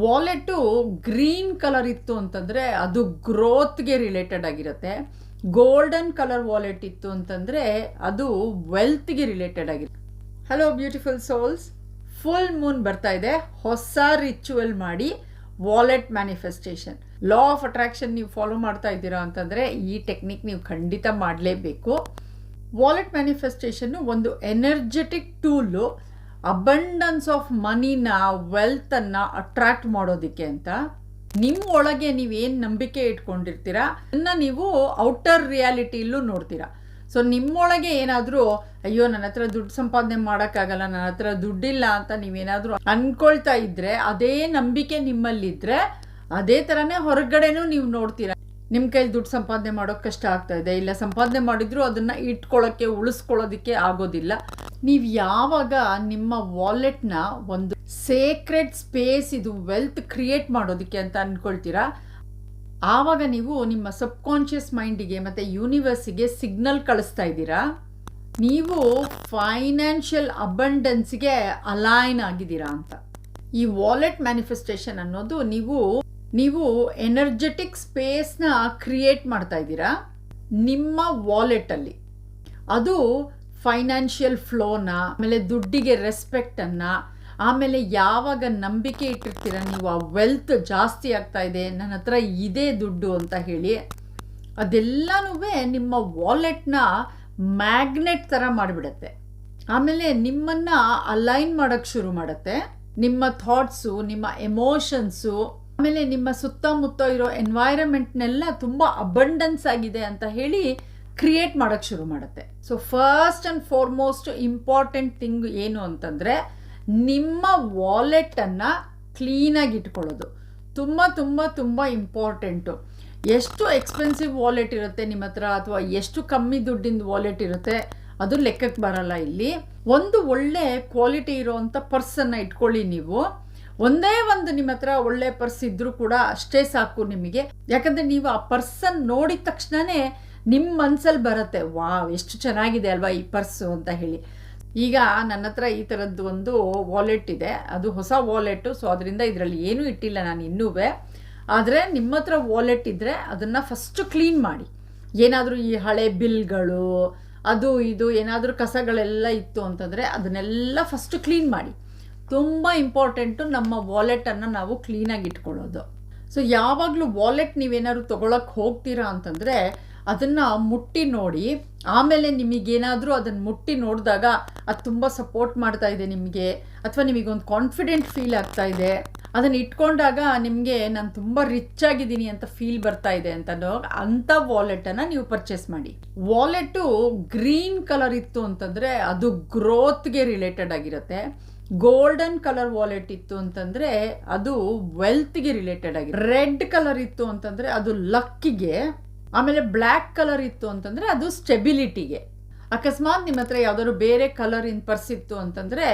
Wallet green colour ಇತ್ತು ಅಂತಂದರೆ ಅದು ಗ್ರೋತ್ಗೆ ರಿಲೇಟೆಡ್ ಆಗಿರುತ್ತೆ. ಗೋಲ್ಡನ್ ಕಲರ್ ವಾಲೆಟ್ ಇತ್ತು ಅಂತಂದರೆ ಅದು ವೆಲ್ತ್ಗೆ ರಿಲೇಟೆಡ್ ಆಗಿರುತ್ತೆ. Hello beautiful souls full moon ಬರ್ತಾ ಇದೆ. ಹೊಸ ರಿಚುವಲ್ ಮಾಡಿ wallet manifestation law of attraction ನೀವು ಫಾಲೋ ಮಾಡ್ತಾ ಇದ್ದೀರಾ ಅಂತಂದರೆ ಈ ಟೆಕ್ನಿಕ್ ನೀವು ಖಂಡಿತ ಮಾಡಲೇಬೇಕು. ವಾಲೆಟ್ ಮ್ಯಾನಿಫೆಸ್ಟೇಷನ್ನು ಒಂದು ಎನರ್ಜೆಟಿಕ್ ಟೂಲು ಅಬಂಡನ್ಸ್ ಆಫ್ ಮನಿನ ವೆಲ್ತನ್ನು ಅಟ್ರಾಕ್ಟ್ ಮಾಡೋದಕ್ಕೆ ಅಂತ ನಿಮ್ಮ ಒಳಗೆ ನೀವೇನು ನಂಬಿಕೆ ಇಟ್ಕೊಂಡಿರ್ತೀರಾ ಅದನ್ನು ನೀವು ಔಟರ್ ರಿಯಾಲಿಟಿಯಲ್ಲೂ ನೋಡ್ತೀರಾ. ಸೊ ನಿಮ್ಮೊಳಗೆ ಏನಾದರೂ, ಅಯ್ಯೋ, ನನ್ನ ಹತ್ರ ದುಡ್ಡು ಸಂಪಾದನೆ ಮಾಡೋಕ್ಕಾಗಲ್ಲ, ನನ್ನ ಹತ್ರ ದುಡ್ಡಿಲ್ಲ ಅಂತ ನೀವೇನಾದರೂ ಅನ್ಕೊಳ್ತಾ ಇದ್ರೆ, ಅದೇ ನಂಬಿಕೆ ನಿಮ್ಮಲ್ಲಿದ್ದರೆ ಅದೇ ಥರನೇ ಹೊರಗಡೆನೂ ನೀವು ನೋಡ್ತೀರಾ. ನಿಮ್ಮ ಕೈಲಿ ದುಡ್ಡು ಸಂಪಾದನೆ ಮಾಡೋಕೆ ಕಷ್ಟ ಆಗ್ತಾ ಇದೆ. ಇಲ್ಲ ಸಂಪಾದನೆ ಮಾಡಿದ್ರು ಅದನ್ನು ಇಟ್ಕೊಳ್ಳೋಕ್ಕೆ ಉಳಿಸ್ಕೊಳ್ಳೋದಕ್ಕೆ ಆಗೋದಿಲ್ಲ. ನೀವು ಯಾವಾಗ ನಿಮ್ಮ ವಾಲೆಟ್ನ ಒಂದು ಸೇಕ್ರೆಡ್ ಸ್ಪೇಸ್ ಇದು ವೆಲ್ತ್ ಕ್ರಿಯೇಟ್ ಮಾಡೋದಕ್ಕೆ ಅಂತ ಅಂದ್ಕೊಳ್ತೀರಾ ಆವಾಗ ನೀವು ನಿಮ್ಮ ಸಬ್ಕಾನ್ಷಿಯಸ್ ಮೈಂಡಿಗೆ ಮತ್ತು ಯೂನಿವರ್ಸಿಗೆ ಸಿಗ್ನಲ್ ಕಳಿಸ್ತಾ ಇದ್ದೀರಾ? ನೀವು ಫೈನಾನ್ಷಿಯಲ್ ಅಬಂಡೆನ್ಸ್ಗೆ ಅಲೈನ್ ಆಗಿದ್ದೀರಾ ಅಂತ. ಈ ವಾಲೆಟ್ ಮ್ಯಾನಿಫೆಸ್ಟೇಷನ್ ಅನ್ನೋದು ನೀವು ನೀವು ಎನರ್ಜೆಟಿಕ್ ಸ್ಪೇಸ್ನ ಕ್ರಿಯೇಟ್ ಮಾಡ್ತಾ ಇದ್ದೀರಾ? ನಿಮ್ಮ ವಾಲೆಟಲ್ಲಿ ಅದು ಫೈನಾನ್ಷಿಯಲ್ ಫ್ಲೋನ ಆಮೇಲೆ ದುಡ್ಡಿಗೆ ರೆಸ್ಪೆಕ್ಟನ್ನು ಆಮೇಲೆ ಯಾವಾಗ ನಂಬಿಕೆ ಇಟ್ಟಿರ್ತೀರ ನೀವು, ಆ ವೆಲ್ತ್ ಜಾಸ್ತಿ ಆಗ್ತಾ ಇದೆ, ನನ್ನ ಹತ್ರ ಇದೇ ದುಡ್ಡು ಅಂತ ಹೇಳಿ ಅದೆಲ್ಲನೂ ನಿಮ್ಮ ವಾಲೆಟ್ನ ಮ್ಯಾಗ್ನೆಟ್ ಥರ ಮಾಡಿಬಿಡತ್ತೆ. ಆಮೇಲೆ ನಿಮ್ಮನ್ನು ಅಲೈನ್ ಮಾಡೋಕ್ಕೆ ಶುರು ಮಾಡುತ್ತೆ. ನಿಮ್ಮ ಥಾಟ್ಸು ನಿಮ್ಮ ಎಮೋಷನ್ಸು ಆಮೇಲೆ ನಿಮ್ಮ ಸುತ್ತಮುತ್ತ ಇರೋ ಎನ್ವೈರಮೆಂಟ್ನೆಲ್ಲ ತುಂಬ ಅಬಂಡನ್ಸ್ ಆಗಿದೆ ಅಂತ ಹೇಳಿ ಕ್ರಿಯೇಟ್ ಮಾಡೋಕ್ಕೆ ಶುರು ಮಾಡುತ್ತೆ. So first and foremost important thing ಏನು ಅಂತಂದರೆ ನಿಮ್ಮ ವಾಲೆಟನ್ನು ಕ್ಲೀನಾಗಿ ಇಟ್ಕೊಳ್ಳೋದು. ತುಂಬ ತುಂಬ ತುಂಬ ಇಂಪಾರ್ಟೆಂಟು ಎಷ್ಟು ಎಕ್ಸ್ಪೆನ್ಸಿವ್ ವಾಲೆಟ್ ಇರುತ್ತೆ ನಿಮ್ಮ ಹತ್ರ ಅಥವಾ ಎಷ್ಟು ಕಮ್ಮಿ ದುಡ್ಡಿನ ವಾಲೆಟ್ ಇರುತ್ತೆ ಅದು ಲೆಕ್ಕಕ್ಕೆ ಬರಲ್ಲ ಇಲ್ಲಿ. ಒಂದು ಒಳ್ಳೆ ಕ್ವಾಲಿಟಿ ಇರೋವಂಥ ಪರ್ಸನ್ನ ಇಟ್ಕೊಳ್ಳಿ ನೀವು. ಒಂದೇ ಒಂದು ನಿಮ್ಮ ಹತ್ರ ಒಳ್ಳೆ ಪರ್ಸ್ ಇದ್ರೂ ಕೂಡ ಅಷ್ಟೇ ಸಾಕು ನಿಮಗೆ. ಯಾಕಂದ್ರೆ ನೀವು ಆ ಪರ್ಸನ್ ನೋಡಿದ ತಕ್ಷಣನೇ ನಿಮ್ಮ ಮನಸ್ಸಲ್ಲಿ ಬರುತ್ತೆ, ವಾವ್, ಎಷ್ಟು ಚೆನ್ನಾಗಿದೆ ಅಲ್ವಾ ಈ ಪರ್ಸು ಅಂತ ಹೇಳಿ. ಈಗ ನನ್ನ ಹತ್ರ ಈ ಥರದ್ದು ಒಂದು ವಾಲೆಟ್ ಇದೆ. ಅದು ಹೊಸ ವಾಲೆಟ್ ಸೊ ಅದರಿಂದ ಇದರಲ್ಲಿ ಏನೂ ಇಟ್ಟಿಲ್ಲ ನಾನು ಇನ್ನೂ ಆದರೆ ನಿಮ್ಮ ಹತ್ರ ವಾಲೆಟ್ ಇದ್ದರೆ ಅದನ್ನು ಫಸ್ಟು ಕ್ಲೀನ್ ಮಾಡಿ. ಏನಾದರೂ ಈ ಹಳೆ ಬಿಲ್ಗಳು, ಅದು ಇದು, ಏನಾದರೂ ಕಸಗಳೆಲ್ಲ ಇತ್ತು ಅಂತಂದರೆ ಅದನ್ನೆಲ್ಲ ಫಸ್ಟು ಕ್ಲೀನ್ ಮಾಡಿ. ತುಂಬ ಇಂಪಾರ್ಟೆಂಟು ನಮ್ಮ ವಾಲೆಟನ್ನು ನಾವು ಕ್ಲೀನಾಗಿ ಇಟ್ಕೊಳ್ಳೋದು. ಸೊ ಯಾವಾಗಲೂ ವಾಲೆಟ್ ನೀವೇನಾದ್ರು ತೊಗೊಳಕ್ಕೆ ಹೋಗ್ತೀರಾ ಅಂತಂದರೆ, ಅದನ್ನು ಮುಟ್ಟಿ ನೋಡಿ, ಆಮೇಲೆ ನಿಮಗೇನಾದರೂ ಅದನ್ನು ಮುಟ್ಟಿ ನೋಡಿದಾಗ ಅದು ತುಂಬ ಸಪೋರ್ಟ್ ಮಾಡ್ತಾ ಇದೆ ನಿಮಗೆ, ಅಥವಾ ನಿಮಗೊಂದು ಕಾನ್ಫಿಡೆಂಟ್ ಫೀಲ್ ಆಗ್ತಾ ಇದೆ ಅದನ್ನು ಇಟ್ಕೊಂಡಾಗ ನಿಮಗೆ ನಾನು ತುಂಬ ರಿಚ್ ಆಗಿದ್ದೀನಿ ಅಂತ ಫೀಲ್ ಬರ್ತಾ ಇದೆ ಅಂತ ಅಂಥ ವಾಲೆಟನ್ನು ನೀವು ಪರ್ಚೇಸ್ ಮಾಡಿ. ವಾಲೆಟು ಗ್ರೀನ್ ಕಲರ್ ಇತ್ತು ಅಂತಂದರೆ ಅದು ಗ್ರೋತ್ಗೆ ರಿಲೇಟೆಡ್ ಆಗಿರುತ್ತೆ. ಗೋಲ್ಡನ್ ಕಲರ್ ವಾಲೆಟ್ ಇತ್ತು ಅಂತಂದ್ರೆ ಅದು ವೆಲ್ತ್ಗೆ ರಿಲೇಟೆಡ್ ಆಗಿ, ರೆಡ್ ಕಲರ್ ಇತ್ತು ಅಂತಂದ್ರೆ ಅದು ಲಕ್ಕಿಗೆ, ಆಮೇಲೆ ಬ್ಲ್ಯಾಕ್ ಕಲರ್ ಇತ್ತು ಅಂತಂದ್ರೆ ಅದು ಸ್ಟೆಬಿಲಿಟಿಗೆ. ಅಕಸ್ಮಾತ್ ನಿಮ್ಮ ಹತ್ರ ಯಾವ್ದಾದ್ರು ಬೇರೆ ಕಲರ್ ಇನ್ ಪರ್ಸ್ ಇತ್ತು ಅಂತಂದ್ರೆ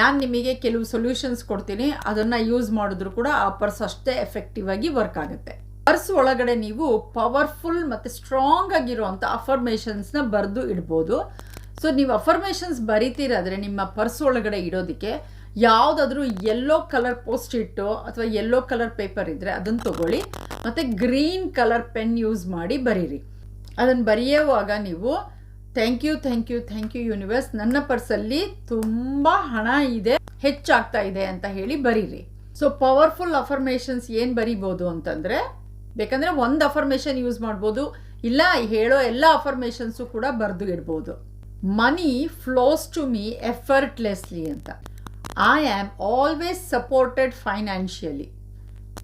ನಾನು ನಿಮಗೆ ಕೆಲವು ಸೊಲ್ಯೂಷನ್ಸ್ ಕೊಡ್ತೀನಿ, ಅದನ್ನು ಯೂಸ್ ಮಾಡಿದ್ರು ಕೂಡ ಆ ಪರ್ಸ್ ಅಷ್ಟೇ ಎಫೆಕ್ಟಿವ್ ಆಗಿ ವರ್ಕ್ ಆಗುತ್ತೆ. ಪರ್ಸ್ ಒಳಗಡೆ ನೀವು ಪವರ್ಫುಲ್ ಮತ್ತು ಸ್ಟ್ರಾಂಗ್ ಆಗಿರುವಂಥ ಅಫರ್ಮೇಷನ್ಸ್ನ ಬರೆದು ಇಡ್ಬೋದು. ಸೊ ನೀವು ಅಫರ್ಮೇಷನ್ಸ್ ಬರಿತೀರಾದರೆ ನಿಮ್ಮ ಪರ್ಸ್ ಒಳಗಡೆ ಇಡೋದಕ್ಕೆ ಯಾವುದಾದ್ರೂ ಯೆಲ್ಲೋ ಕಲರ್ ಪೋಸ್ಟ್ ಇಟ್ಟು ಅಥವಾ ಯೆಲ್ಲೋ ಕಲರ್ ಪೇಪರ್ ಇದ್ದರೆ ಅದನ್ನು ತಗೊಳ್ಳಿ. ಮತ್ತು ಗ್ರೀನ್ ಕಲರ್ ಪೆನ್ ಯೂಸ್ ಮಾಡಿ ಬರೀರಿ. ಅದನ್ನು ಬರೆಯುವಾಗ ನೀವು thank you thank you thank you universe ನನ್ನ ಪರ್ಸಲ್ಲಿ ತುಂಬ ಹಣ ಇದೆ, ಹೆಚ್ಚಾಗ್ತಾ ಇದೆ ಅಂತ ಹೇಳಿ ಬರೀರಿ. ಸೊ ಪವರ್ಫುಲ್ ಅಫರ್ಮೇಷನ್ಸ್ ಏನು ಬರಿಬೋದು ಅಂತಂದರೆ, ಬೇಕಂದರೆ ಒಂದು ಅಫರ್ಮೇಷನ್ ಯೂಸ್ ಮಾಡ್ಬೋದು. ಇಲ್ಲ ಹೇಳೋ ಎಲ್ಲ ಅಫರ್ಮೇಷನ್ಸು ಕೂಡ ಬರೆದು ಇಡ್ಬೋದು. Money flows to me effortlessly ಅಂತ. I am always supported financially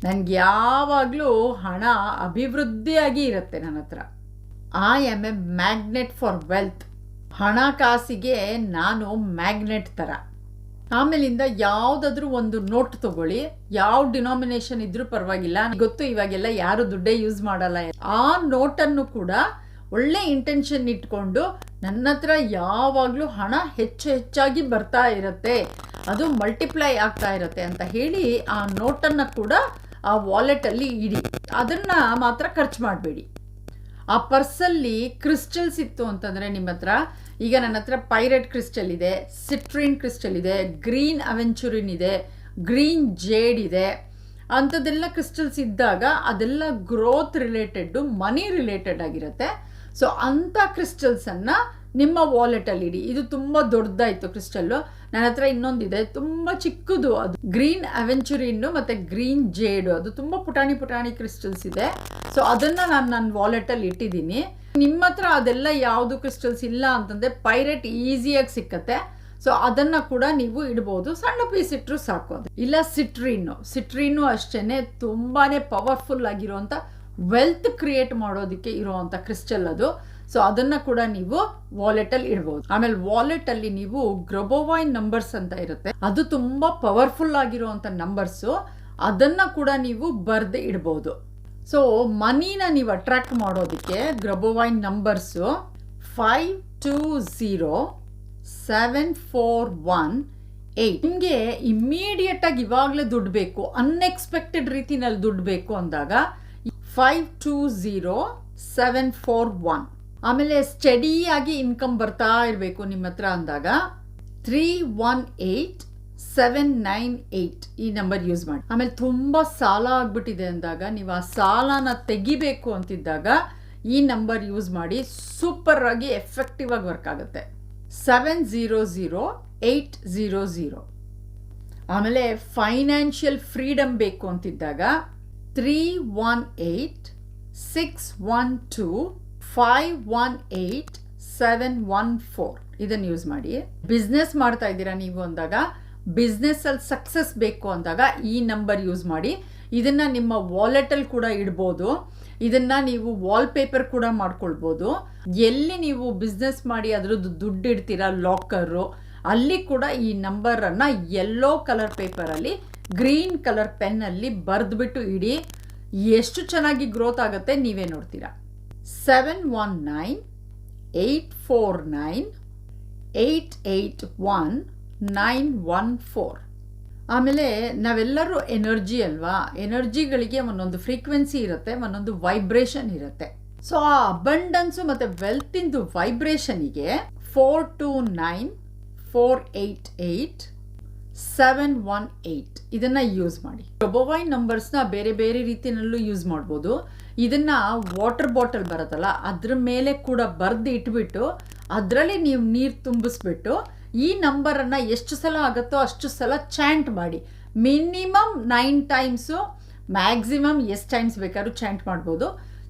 ನನಗೆ ಯಾವಾಗಲೂ ಹಣ ಅಭಿವೃದ್ಧಿಯಾಗಿ ಇರುತ್ತೆ ನನ್ನ ಹತ್ರ. I am a magnet for wealth ಹಣಕಾಸಿಗೆ ನಾನು ಮ್ಯಾಗ್ನೆಟ್ ಥರ ಆಮೇಲಿಂದ ಯಾವುದಾದ್ರೂ ಒಂದು ನೋಟ್ ತಗೊಳ್ಳಿ. ಯಾವ ಡಿನಾಮಿನೇಷನ್ ಇದ್ರೂ ಪರವಾಗಿಲ್ಲ. ಗೊತ್ತು ಇವಾಗೆಲ್ಲ ಯಾರು ದುಡ್ಡೇ ಯೂಸ್ ಮಾಡಲ್ಲ. ಆ ನೋಟನ್ನು ಕೂಡ ಒಳ್ಳೆ ಇಂಟೆನ್ಷನ್ ಇಟ್ಕೊಂಡು ನನ್ನ ಹತ್ರ ಯಾವಾಗಲೂ ಹಣ ಹೆಚ್ಚು ಹೆಚ್ಚಾಗಿ ಬರ್ತಾ ಇರುತ್ತೆ. ಅದು ಮಲ್ಟಿಪ್ಲೈ ಆಗ್ತಾ ಇರುತ್ತೆ ಅಂತ ಹೇಳಿ ಆ ನೋಟನ್ನು ಕೂಡ ಆ ವಾಲೆಟಲ್ಲಿ ಇಡಿ. ಅದನ್ನು ಮಾತ್ರ ಖರ್ಚು ಮಾಡಬೇಡಿ. ಆ ಪರ್ಸಲ್ಲಿ ಕ್ರಿಸ್ಟಲ್ಸ್ ಇತ್ತು ಅಂತಂದರೆ ನಿಮ್ಮ ಹತ್ರ, ಈಗ ನನ್ನ ಹತ್ರ ಪೈರೆಟ್ ಕ್ರಿಸ್ಟಲ್ ಇದೆ ಸಿಟ್ರಿನ್ ಕ್ರಿಸ್ಟಲ್ ಇದೆ ಗ್ರೀನ್ ಅವೆಂಚುರಿನ್ ಇದೆ ಗ್ರೀನ್ ಜೇಡ್ ಇದೆ. ಅಂಥದ್ದೆಲ್ಲ ಕ್ರಿಸ್ಟಲ್ಸ್ ಇದ್ದಾಗ ಅದೆಲ್ಲ ಗ್ರೋತ್ ರಿಲೇಟೆಡ್ಡು ಮನಿ ರಿಲೇಟೆಡ್ ಆಗಿರುತ್ತೆ. ಸೊ ಅಂಥ ಕ್ರಿಸ್ಟಲ್ಸನ್ನು ನಿಮ್ಮ ವಾಲೆಟಲ್ಲಿ ಇಡಿ ಇದು ತುಂಬ ದೊಡ್ಡದಾಯಿತು ಕ್ರಿಸ್ಟಲ್ಲು. ನನ್ನ ಹತ್ರ ಇನ್ನೊಂದಿದೆ. ತುಂಬ ಚಿಕ್ಕದು ಅದು. ಗ್ರೀನ್ ಅವೆಂಚುರಿನ್ನು ಮತ್ತು ಗ್ರೀನ್ ಜೇಡು. ಅದು ತುಂಬ ಪುಟಾಣಿ ಪುಟಾಣಿ ಕ್ರಿಸ್ಟಲ್ಸ್ ಇದೆ. ಸೊ ಅದನ್ನು ನಾನು ನನ್ನ ವಾಲೆಟಲ್ಲಿ ಇಟ್ಟಿದ್ದೀನಿ. ನಿಮ್ಮ ಹತ್ರ ಅದೆಲ್ಲ ಯಾವುದು ಕ್ರಿಸ್ಟಲ್ಸ್ ಇಲ್ಲ ಅಂತಂದರೆ ಪೈರೇಟ್ ಈಸಿಯಾಗಿ ಸಿಕ್ಕತ್ತೆ. ಸೊ ಅದನ್ನು ಕೂಡ ನೀವು ಇಡ್ಬೋದು. ಸಣ್ಣ ಪೀಸ್ ಇಟ್ಟರು ಸಾಕು ಅದು. ಇಲ್ಲ, ಸಿಟ್ರಿನ್ನು. ಸಿಟ್ರೀನು ಅಷ್ಟೇ ತುಂಬಾ ಪವರ್ಫುಲ್ ಆಗಿರುವಂಥ ವೆಲ್ತ್ ಕ್ರಿಯೇಟ್ ಮಾಡೋದಕ್ಕೆ ಇರುವಂತ ಕ್ರಿಸ್ಟಲ್ ಅದು. ಸೊ ಅದನ್ನು ಕೂಡ ನೀವು ವಾಲೆಟಲ್ಲಿ ಇಡ್ಬೋದು. ಆಮೇಲೆ ವಾಲೆಟಲ್ಲಿ ನೀವು ಗ್ರೊಬೋವೈನ್ ನಂಬರ್ಸ್ ಅಂತ ಇರುತ್ತೆ. ಅದು ತುಂಬ ಪವರ್ಫುಲ್ ಆಗಿರುವಂಥ ನಂಬರ್ಸು ಅದನ್ನು ಕೂಡ ನೀವು ಬರೆದು ಇಡ್ಬೋದು. ಸೊ ಮನಿನ ನೀವು ಅಟ್ರಾಕ್ಟ್ ಮಾಡೋದಕ್ಕೆ Grabovoi numbers five two zero seven four one eight ನಿಮಗೆ ಇಮ್ಮಿಡಿಯೇಟಾಗಿ ಇವಾಗಲೇ ದುಡ್ಡು ಬೇಕು ಅನ್ಎಕ್ಸ್ಪೆಕ್ಟೆಡ್ ರೀತಿನಲ್ಲಿ ದುಡ್ಡು ಬೇಕು ಅಂದಾಗ five two zero seven four one ಆಮೇಲೆ ಸ್ಟಡಿಯಾಗಿ ಇನ್ಕಮ್ ಬರ್ತಾ ಇರಬೇಕು ನಿಮ್ಮ ಹತ್ರ ಅಂದಾಗ three one eight seven nine eight ಈ ನಂಬರ್ ಯೂಸ್ ಮಾಡಿ. ಆಮೇಲೆ ತುಂಬ ಸಾಲ ಆಗ್ಬಿಟ್ಟಿದೆ ಅಂದಾಗ ನೀವು ಆ ಸಾಲನ ತೆಗಿಬೇಕು ಅಂತಿದ್ದಾಗ ಈ ನಂಬರ್ ಯೂಸ್ ಮಾಡಿ ಸೂಪರ್ ಆಗಿ ಎಫೆಕ್ಟಿವ್ ಆಗಿ ವರ್ಕ್ ಆಗುತ್ತೆ. Seven zero zero eight zero zero ಆಮೇಲೆ ಫೈನಾನ್ಷಿಯಲ್ ಫ್ರೀಡಮ್ ಬೇಕು ಅಂತಿದ್ದಾಗ three one eight six one use ಮಾಡಿ. ಬಿಸ್ನೆಸ್ ಮಾಡ್ತಾ ಇದ್ದೀರಾ ನೀವು ಅಂದಾಗ ಬಿಸ್ನೆಸ್ಸಲ್ಲಿ ಸಕ್ಸಸ್ ಬೇಕು ಅಂದಾಗ ಈ ನಂಬರ್ ಯೂಸ್ ಮಾಡಿ. ಇದನ್ನು ನಿಮ್ಮ ವಾಲೆಟಲ್ಲಿ ಕೂಡ ಇಡ್ಬೋದು. ಇದನ್ನು ನೀವು ವಾಲ್ಪೇಪರ್ ಕೂಡ ಮಾಡ್ಕೊಳ್ಬೋದು. ಎಲ್ಲಿ ನೀವು ಬಿಸ್ನೆಸ್ ಮಾಡಿ ಅದರದ್ದು ದುಡ್ಡು ಇಡ್ತೀರಾ ಲಾಕರು ಅಲ್ಲಿ ಕೂಡ ಈ ನಂಬರನ್ನು ಯೆಲ್ಲೋ ಕಲರ್ ಪೇಪರಲ್ಲಿ ಗ್ರೀನ್ ಕಲರ್ ಪೆನ್ನಲ್ಲಿ ಬರೆದ್ಬಿಟ್ಟು ಇಡಿ. ಎಷ್ಟು ಚೆನ್ನಾಗಿ ಗ್ರೋತ್ ಆಗುತ್ತೆ ನೀವೇ ನೋಡ್ತೀರಾ. Seven one nine eight four nine eight eight one nine one four ಆಮೇಲೆ ನಾವೆಲ್ಲರೂ ಎನರ್ಜಿ ಅಲ್ವಾ. ಎನರ್ಜಿಗಳಿಗೆ ಒಂದೊಂದು ಫ್ರೀಕ್ವೆನ್ಸಿ ಇರುತ್ತೆ, ಒಂದೊಂದು ವೈಬ್ರೇಷನ್ ಇರುತ್ತೆ. ಸೊ ಆ ಅಬಂಡನ್ಸು ಮತ್ತು ವೆಲ್ತಿಂದು ವೈಬ್ರೇಷನಿಗೆ four two nine four eight eight seven one eight ಇದನ್ನು ಯೂಸ್ ಮಾಡಿ. ಪ್ರೊಬೋವೈನ್ ನಂಬರ್ಸ್ನ ಬೇರೆ ಬೇರೆ ರೀತಿಯಲ್ಲೂ ಯೂಸ್ ಮಾಡ್ಬೋದು. ಇದನ್ನು ವಾಟರ್ ಬಾಟಲ್ ಬರುತ್ತಲ್ಲ, ಅದ್ರ ಮೇಲೆ ಕೂಡ ಬರೆದು ಇಟ್ಬಿಟ್ಟು ಅದರಲ್ಲಿ ನೀವು ನೀರು ತುಂಬಿಸ್ಬಿಟ್ಟು ಈ ನಂಬರನ್ನು ಎಷ್ಟು ಸಲ ಆಗುತ್ತೋ ಅಷ್ಟು ಸಲ ಚಾಂಟ್ ಮಾಡಿ. ಮಿನಿಮಮ್ ನೈನ್ ಟೈಮ್ಸು ಮ್ಯಾಕ್ಸಿಮಮ್ ಎಷ್ಟು ಟೈಮ್ಸ್ ಬೇಕಾದ್ರೂ ಚಾಂಟ್ ಮಾಡ್ಬೋದು.